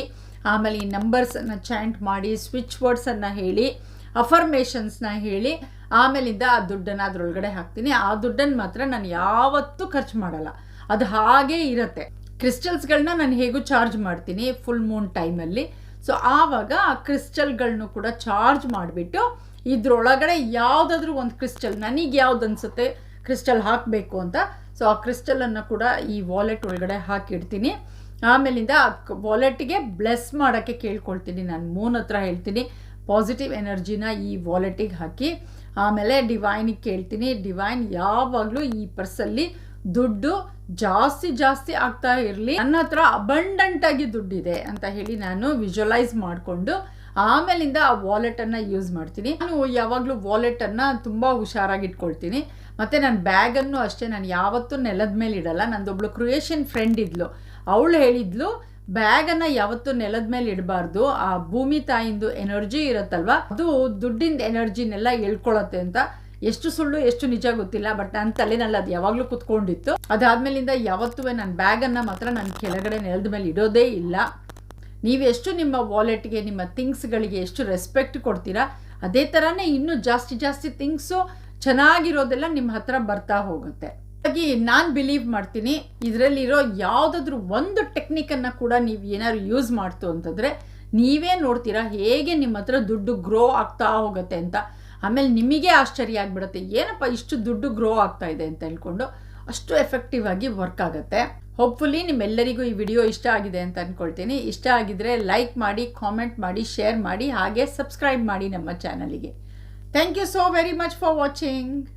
ಆಮೇಲೆ ಈ ನಂಬರ್ಸನ್ನು ಚಾಂಟ್ ಮಾಡಿ, ಸ್ವಿಚ್ ವರ್ಡ್ಸನ್ನು ಹೇಳಿ, ಅಫರ್ಮೇಷನ್ಸ್ನ ಹೇಳಿ, ಆಮೇಲಿಂದ ಆ ದುಡ್ಡನ್ನು ಅದರೊಳಗಡೆ ಹಾಕ್ತೀನಿ. ಆ ದುಡ್ಡನ್ನು ಮಾತ್ರ ನಾನು ಯಾವತ್ತೂ ಖರ್ಚು ಮಾಡಲ್ಲ. ಅದು ಹಾಗೇ ಇರುತ್ತೆ. ಕ್ರಿಸ್ಟಲ್ಸ್ಗಳನ್ನ ನಾನು ಹೇಗೂ ಚಾರ್ಜ್ ಮಾಡ್ತೀನಿ ಫುಲ್ ಮೂನ್ ಟೈಮಲ್ಲಿ ಸೊ ಆವಾಗ ಆ ಕ್ರಿಸ್ಟಲ್ಗಳನ್ನೂ ಕೂಡ ಚಾರ್ಜ್ ಮಾಡಿಬಿಟ್ಟು ಇದರೊಳಗಡೆ ಯಾವುದಾದ್ರೂ ಒಂದು ಕ್ರಿಸ್ಟಲ್, ನನಗೆ ಯಾವ್ದು ಅನಿಸುತ್ತೆ, ಕ್ರಿಸ್ಟಲ್ ಹಾಕಬೇಕು ಅಂತ. ಸೊ ಆ ಕ್ರಿಸ್ಟಲನ್ನು ಕೂಡ ಈ ವಾಲೆಟ್ ಒಳಗಡೆ ಹಾಕಿಡ್ತೀನಿ. ಆಮೇಲಿಂದ ಆ ವಾಲೆಟ್ಗೆ ಬ್ಲೆಸ್ ಮಾಡೋಕ್ಕೆ ಕೇಳ್ಕೊಳ್ತೀನಿ. ನಾನು ಮೂನ್ ಹತ್ರ ಹೇಳ್ತೀನಿ ಪಾಸಿಟಿವ್ ಎನರ್ಜಿನ ಈ ವಾಲೆಟಿಗೆ ಹಾಕಿ, ಆಮೇಲೆ ಡಿವೈನಿಗೆ ಕೇಳ್ತೀನಿ. ಡಿವೈನ್ ಯಾವಾಗಲೂ ಈ ಪರ್ಸಲ್ಲಿ ದುಡ್ಡು ಜಾಸ್ತಿ ಜಾಸ್ತಿ ಆಗ್ತಾ ಇರಲಿ. ನನ್ನ ಹತ್ರ ಅಬಂಡಂಟಾಗಿ ದುಡ್ಡಿದೆ ಅಂತ ಹೇಳಿ ನಾನು ವಿಜುವಲೈಸ್ ಮಾಡಿಕೊಂಡು, ಆಮೇಲಿಂದ ಆ ವಾಲೆಟನ್ನು ಯೂಸ್ ಮಾಡ್ತೀನಿ. ನಾನು ಯಾವಾಗಲೂ ವಾಲೆಟನ್ನು ತುಂಬ ಹುಷಾರಾಗಿ ಇಟ್ಕೊಳ್ತೀನಿ ಮತ್ತು ನನ್ನ ಬ್ಯಾಗನ್ನು ಅಷ್ಟೇ, ನಾನು ಯಾವತ್ತೂ ನೆಲದ ಮೇಲೆ ಇಡಲ್ಲ. ನಂದೊಬ್ಳು ಕ್ರಿಯೇಷನ್ ಫ್ರೆಂಡ್ ಇದ್ಲು. ಅವಳು ಹೇಳಿದ್ಲು, ಬ್ಯಾಗನ್ನು ಯಾವತ್ತೂ ನೆಲದ ಮೇಲೆ ಇಡಬಾರ್ದು. ಆ ಭೂಮಿ ತಾಯಿಂದು ಎನರ್ಜಿ ಇರುತ್ತಲ್ವ? ಅದು ದುಡ್ಡಿಂದ ಎನರ್ಜಿನೆಲ್ಲ ಎಳ್ಕೊಳತ್ತೆ ಅಂತ. ಎಷ್ಟು ಸುಳ್ಳು, ಎಷ್ಟು ನಿಜ ಗೊತ್ತಿಲ್ಲ, ಬಟ್ ನನ್ನ ತಲೆನಲ್ಲಿ ಅದು ಯಾವಾಗಲೂ ಕುತ್ಕೊಂಡಿತ್ತು. ಅದಾದ್ಮೇಲಿಂದ ಯಾವತ್ತೂ ನನ್ನ ಬ್ಯಾಗನ್ನು ಮಾತ್ರ ನನ್ನ ಕೆಳಗಡೆ ನೆಲದ ಮೇಲೆ ಇಡೋದೇ ಇಲ್ಲ. ನೀವೆಷ್ಟು ನಿಮ್ಮ ವಾಲೆಟ್ಗೆ, ನಿಮ್ಮ ಥಿಂಗ್ಸ್ಗಳಿಗೆ ಎಷ್ಟು ರೆಸ್ಪೆಕ್ಟ್ ಕೊಡ್ತೀರಾ, ಅದೇ ಥರನೇ ಇನ್ನೂ ಜಾಸ್ತಿ ಜಾಸ್ತಿ ಥಿಂಗ್ಸು ಚೆನ್ನಾಗಿರೋದೆಲ್ಲ ನಿಮ್ಮ ಹತ್ರ ಬರ್ತಾ ಹೋಗುತ್ತೆ. ಹಾಗಾಗಿ ನಾನು ಬಿಲೀವ್ ಮಾಡ್ತೀನಿ, ಇದರಲ್ಲಿರೋ ಯಾವುದಾದ್ರೂ ಒಂದು ಟೆಕ್ನಿಕನ್ನು ಕೂಡ ನೀವು ಏನಾದ್ರು ಯೂಸ್ ಮಾಡ್ತು ಅಂತಂದರೆ, ನೀವೇ ನೋಡ್ತೀರಾ ಹೇಗೆ ನಿಮ್ಮ ಹತ್ರ ದುಡ್ಡು ಗ್ರೋ ಆಗ್ತಾ ಹೋಗುತ್ತೆ ಅಂತ. ಆಮೇಲೆ ನಿಮಗೆ ಆಶ್ಚರ್ಯ ಆಗಿಬಿಡುತ್ತೆ, ಏನಪ್ಪ ಇಷ್ಟು ದುಡ್ಡು ಗ್ರೋ ಆಗ್ತಾ ಇದೆ ಅಂತ ಹೇಳ್ಕೊಂಡು ಅಷ್ಟು ಎಫೆಕ್ಟಿವ್ ಆಗಿ ವರ್ಕ್ ಆಗುತ್ತೆ. ಹೋಪ್ಫುಲಿ ನಿಮ್ಮೆಲ್ಲರಿಗೂ ಈ ವಿಡಿಯೋ ಇಷ್ಟ ಆಗಿದೆ ಅಂತ ಅಂದ್ಕೊಳ್ತೀನಿ ಇಷ್ಟ ಆಗಿದ್ರೆ ಲೈಕ್ ಮಾಡಿ ಕಾಮೆಂಟ್ ಮಾಡಿ ಶೇರ್ ಮಾಡಿ, ಹಾಗೆ ಸಬ್ಸ್ಕ್ರೈಬ್ ಮಾಡಿ ನಮ್ಮ ಚಾನಲಿಗೆ thank you so very much for watching